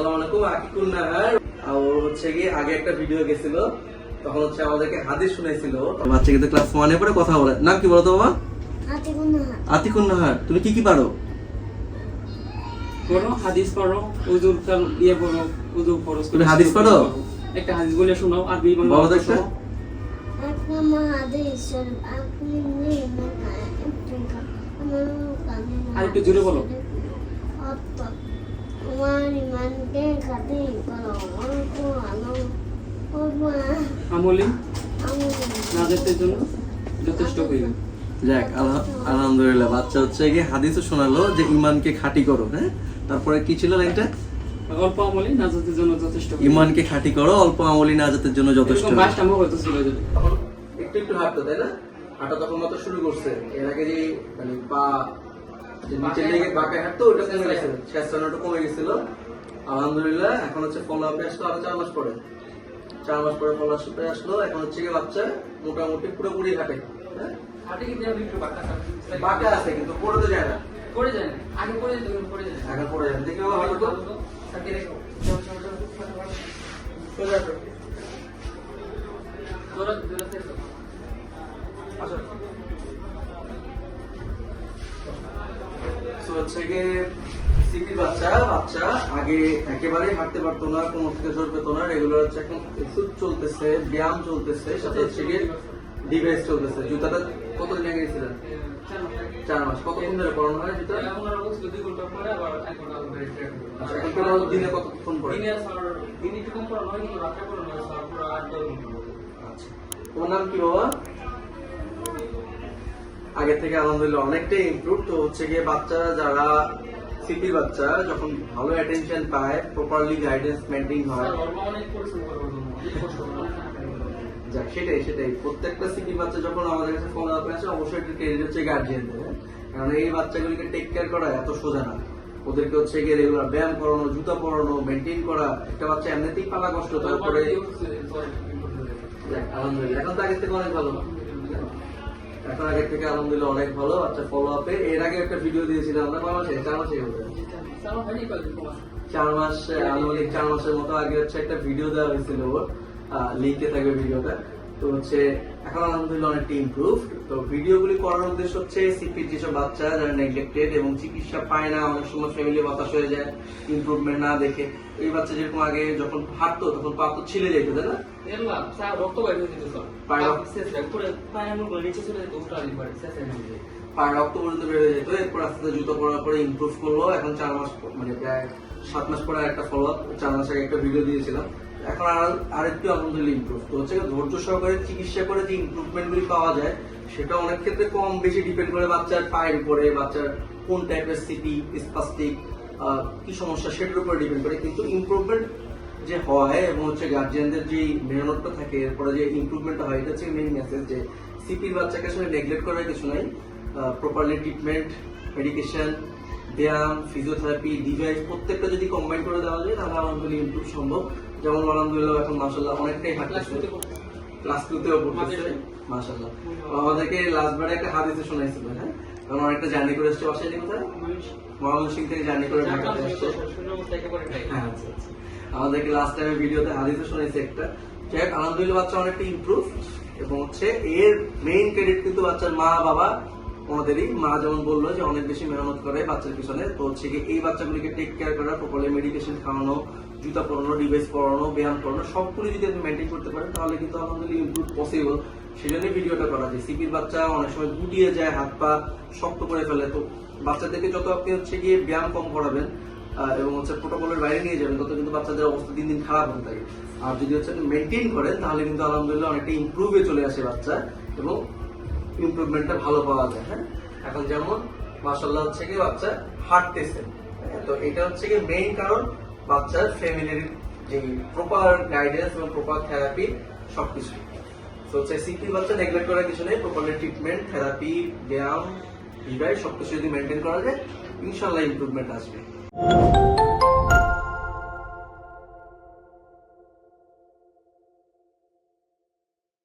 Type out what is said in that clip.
আসসালামু আলাইকুম আকিকুল নাহার আর হচ্ছে কি আগে একটা ভিডিও গেছিল তখন হচ্ছে আমাদেরকে হাদিস ক্লাস ওয়ানে পরে কথা বলে। নাম কি বলো তো বাবা? হাতে কোনো হাত আতিকুন নাহার তুমি কি কি পারো? পড়ো হাদিস পড়ো উজুর কাল ইয়ে পড়ো উজু পড়ো তুমি হাদিস পড়ো? একটা হাদিস বলে শোনাও আরবি আর একটু জোরে বলো। আমলি? আমল। নাজাতের জন্য? যথেষ্ট হইবে যাক আলহামদুলিল্লাহ বাচ্চা হচ্ছে কি হাদিসও শোনালো যে ইমানকে খাঁটি করো হ্যাঁ? তারপরে কি ছিল লাইনটা? অল্প আমলি নাজাতের জন্য যথেষ্ট ইমানকে খাঁটি করো অল্প আমলি নাজাতের জন্য যথেষ্ট বাইশটা মুখ হয়তো ছিল একটু একটু হাঁটতো তাই না? হাঁটা তখন মাত্র শুরু করছে। এর আগে যে মানে পা যে নিচের দিকে বাঁকায় হাঁটতো ওটা কমে গেছিল শেষটা কমে গেছিল। আলহামদুলিল্লাহ এখন হচ্ছে ফলো আপে আসলো আরও চার মাস পরে। চার মাস পরে ফলো আপে আসলো এখন হচ্ছে কি বাচ্চা মোটামুটি পুরোপুরি হাঁটে হ্যাঁ? বাঁকা আছে কিন্তু পড়ে তো যায় না। পড়ে যায় না। আগে পড়ে যেত, পড়ে যায় এখন পড়ে যায়। দেখি বাবা হাঁটো তো। আসো। হচ্ছে গিয়ে সিপি বাচ্চা বাচ্চা আগে একেবারেই হাঁটতে পারতো না কোনো থেকে জোর পেতো না রেগুলার হচ্ছে এখন ওষুধ চলতেছে ব্যায়াম চলতেছে সাথে হচ্ছে গিয়ে ডিভাইস চলতেছে। জুতাটা কতদিন আগে গেছিলেন চার মাস। কতক্ষণ ধরে পড়ানো হয় জুতা? দুই ঘণ্টা পরে আবার এক ঘণ্টা। আচ্ছা, দিনে কতক্ষণ পড়ে দিনে একটু কম পড়ানো হয় কিন্তু রাতে পড়ানো হয় স্যার পুরো আট দশ ঘণ্টা। আচ্ছা। তোমার নাম কি বাবা? আগে থেকে আলহামদুলিল্লাহ অনেকটাই ইমপ্রুভ তো হচ্ছে গিয়ে বাচ্চারা যারা সিপি বাচ্চা, যখন ভালো অ্যাটেনশন পায় প্রপারলি গাইডেন্স মেনটেন হয়। যাক, সেটাই সেটাই। প্রত্যেকটা সিটি বাচ্চা যখন আমাদের কাছে ফলো আপ আসে অবশ্যই একটু ক্রেডিট হচ্ছে গার্জিয়ানদের কারণ এই বাচ্চাগুলিকে টেক কেয়ার করা এত সোজা না। ওদেরকে হচ্ছে গিয়ে রেগুলার ব্যায়াম করানো, জুতা পরানো মেনটেন করা, একটা বাচ্চা এমনিতেই পালা কষ্ট, তারপরে আলহামদুলিল্লাহ, এখন তো আগের থেকে অনেক ভালো। এখন আগের থেকে আলহামদুলিল্লাহ অনেক ভালো। আচ্ছা ফলো আপে এর আগে একটা ভিডিও দিয়েছিলাম আমরা কয় মাসে চার মাসে। চার মাস আনুমানিক চার মাসের মতো আগে হচ্ছে একটা ভিডিও দেওয়া হয়েছিল ওর। লিঙ্কে থাকবে ভিডিওটা তো হচ্ছে এখন আলহামদুলিল্লাহ অনেকটা ইমপ্রুভ তো ভিডিওগুলি করার উদ্দেশ্য হচ্ছে সিপির যেসব বাচ্চা যারা নেগলেক্টেড এবং চিকিৎসা পায় না অনেক সময় ফ্যামিলি বাতাস হয়ে যায় ইমপ্রুভমেন্ট না দেখে এই বাচ্চা যেরকম আগে যখন হাঁটতো তখন পা তো ছিলে যেত তাই না? পায়ের রক্ত পর্যন্ত বেড়ে যেত। এরপর আস্তে আস্তে জুতো পরার পরে ইমপ্রুভ করল। এখন চার মাস মানে প্রায় সাত মাস পরে একটা ফলো আপ চার মাস আগে একটা ভিডিও দিয়েছিলাম। এখন আর আরেকটু আলহামদুলিল্লাহ ইমপ্রুভ তো হচ্ছে ধৈর্য সহকারে চিকিৎসা করে যে ইমপ্রুভমেন্ট গুলি পাওয়া যায়, সেটা অনেক ক্ষেত্রে কম বেশি ডিপেন্ড করে বাচ্চার পায়ের উপরে, বাচ্চার কোন টাইপের সিটি স্পাস্টিক কি সমস্যা, সেটার উপরে ডিপেন্ড করে। কিন্তু ইমপ্রুভমেন্ট যে হয় এবং হচ্ছে গার্জিয়ানদের যে মেহনতটা থাকে, এরপরে যে ইমপ্রুভমেন্টটা হয়, এটা হচ্ছে মেইন মেসেজ যে সিপির বাচ্চাকে আসলে নেগলেক্ট করার কিছু নাই। প্রপারলি ট্রিটমেন্ট মেডিকেশন ব্যায়াম ফিজিওথেরাপি ডিভাইস প্রত্যেকটা যদি কম্বাইন করে দেওয়া যায় তাহলে আলহামদুলিল্লাহ ইমপ্রুভ সম্ভব। যেমন আলহামদুলিল্লাহ এখন মাসাল্লাহ অনেকটাই হাঁটতেছে। ক্লাস টুতেও পড়তেছে। মাসাল্লাহ আমাদেরকে লাস্ট বারে একটা হাদিসে শোনাইছিল হ্যাঁ? কারণ অনেকটা জার্নি করে এসছে। বাসায় কোথায়? ময়মনসিং থেকে জার্নি করে ঢাকাতে এসছে। হ্যাঁ, আচ্ছা, আচ্ছা। আমাদেরকে লাস্ট টাইমে ভিডিওতে হাদিসে শুনেছে একটা। যাই হোক, আলহামদুলিল্লাহ বাচ্চা অনেকটা ইমপ্রুভ এবং হচ্ছে এর মেইন ক্রেডিট কিন্তু বাচ্চার মা বাবা ওনাদেরই মা যেমন বলল যে অনেক বেশি মেহনত করে বাচ্চার পিছনে। তো হচ্ছে কি এই বাচ্চাগুলিকে টেক কেয়ার করা, প্রপারলি মেডিকেশন খাওয়ানো, জুতা পরানো ডিভাইস পরানো, ব্যায়াম করানো, সবগুলি যদি আপনি মেনটেন করতে পারেন, তাহলে কিন্তু আলহামদুলিল্লাহ ইমপ্রুভ পসিবল সেই জন্য ভিডিওটা করা যায় সিপির বাচ্চা অনেক সময় গুটিয়ে যায়, হাত পা শক্ত করে ফেলে। তো বাচ্চাদেরকে যত আপনি হচ্ছে গিয়ে ব্যায়াম কম করাবেন এবং হচ্ছে প্রোটোকলের বাইরে নিয়ে যাবেন, তত কিন্তু বাচ্চাদের অবস্থা দিন দিন খারাপ হতে থাকে। আর যদি হচ্ছে মেনটেন করেন, তাহলে কিন্তু আলহামদুলিল্লাহ অনেকটা ইমপ্রুভে চলে আসে বাচ্চা। এবং ইমপ্রুভমেন্টটা ভালো পাওয়া যায় হ্যাঁ? এখন যেমন মাসাল্লাহ হচ্ছে কি বাচ্চা হাঁটতেছে। হ্যাঁ, তো এটা হচ্ছে কি মেইন কারণ বাচ্চার ফ্যামিলির যে প্রপার গাইডেন্স এবং প্রপার থেরাপি সবকিছু। তো হচ্ছে সিপি বাচ্চা নেগলেক্ট করার কিছু নেই প্রপারলি ট্রিটমেন্ট থেরাপি ব্যায়াম ডিভাইস সবকিছু যদি মেনটেন করা যায় ইনশাল্লাহ ইমপ্রুভমেন্ট আসবে।